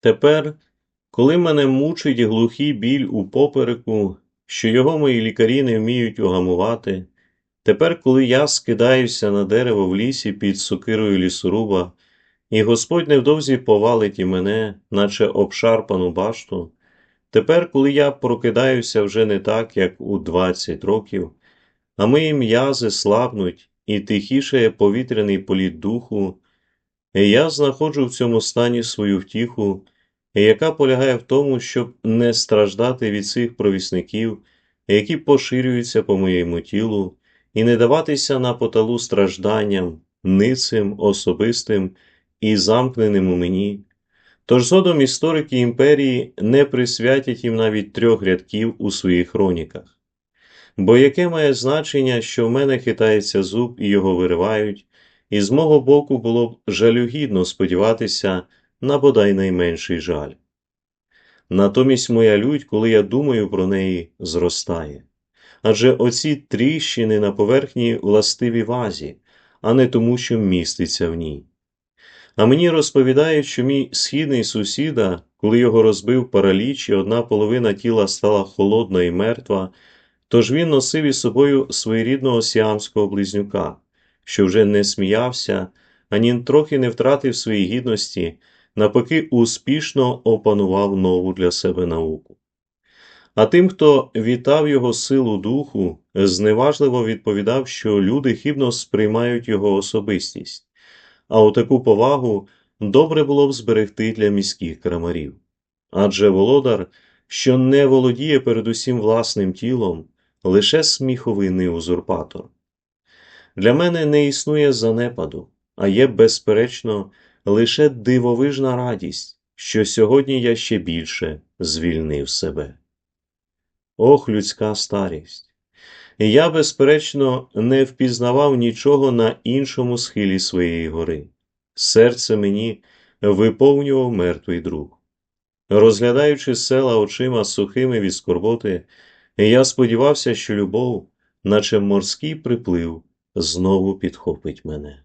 Тепер, коли мене мучить глухий біль у попереку, що його мої лікарі не вміють угамувати, тепер, коли я скидаюся на дерево в лісі під сокирою лісоруба, і Господь невдовзі повалить і мене, наче обшарпану башту, тепер, коли я прокидаюся вже не так, як у 20 років, а мої м'язи слабнуть і тихішає повітряний політ духу, я знаходжу в цьому стані свою втіху, яка полягає в тому, щоб не страждати від цих провісників, які поширюються по моєму тілу, і не даватися на поталу стражданням, ницим, особистим і замкненим у мені. Тож згодом історики імперії не присвятять їм навіть трьох рядків у своїх хроніках. Бо яке має значення, що в мене хитається зуб і його виривають, і з мого боку було б жалюгідно сподіватися на бодай найменший жаль. Натомість моя лють, коли я думаю про неї, зростає. Адже оці тріщини на поверхні властиві вазі, а не тому, що міститься в ній. А мені розповідають, що мій східний сусіда, коли його розбив параліч, і одна половина тіла стала холодна і мертва, тож він носив із собою своєрідного сіамського близнюка, що вже не сміявся, ані трохи не втратив своєї гідності, навпаки, успішно опанував нову для себе науку. А тим, хто вітав його силу духу, зневажливо відповідав, що люди хибно сприймають його особистість, а у таку повагу добре було б зберегти для міських крамарів. Адже володар, що не володіє передусім власним тілом, лише сміховинний узурпатор. Для мене не існує занепаду, а є, безперечно, лише дивовижна радість, що сьогодні я ще більше звільнив себе. Ох, людська старість! Я, безперечно, не впізнавав нічого на іншому схилі своєї гори. Серце мені виповнював мертвий друг. Розглядаючи села очима сухими від скорботи, я сподівався, що любов, наче морський приплив, знову підхопить мене.